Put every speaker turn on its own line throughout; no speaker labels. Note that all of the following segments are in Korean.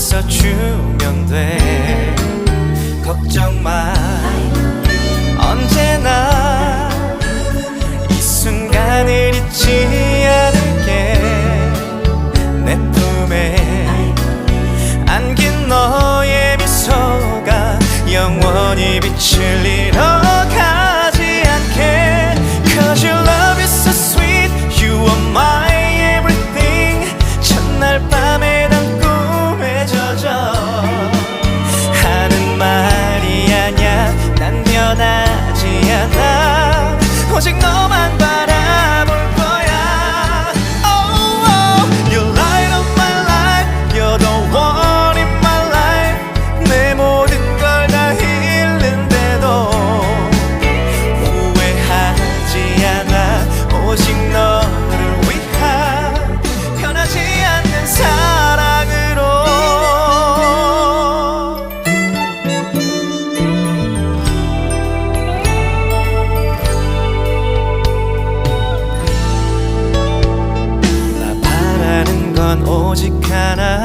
있어주면 돼. 걱정 마. 언제나 이 순간을 잊지 않을게. 내 품에 안긴 너의 미소가 영원히 빛을 변하지 않아. 오직 너만 오직 하나.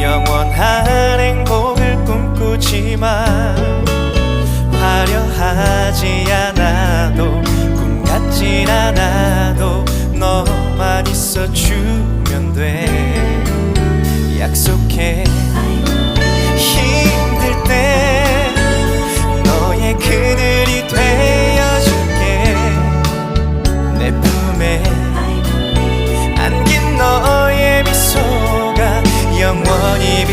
영원한 행복을 꿈꾸지만 화려하지 않아도 꿈 같진 않아도 너만 있어주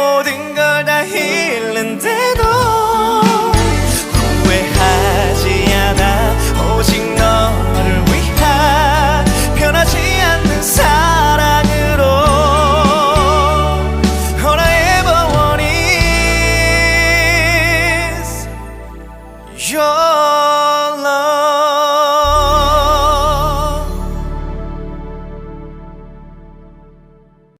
모든 걸 다 잃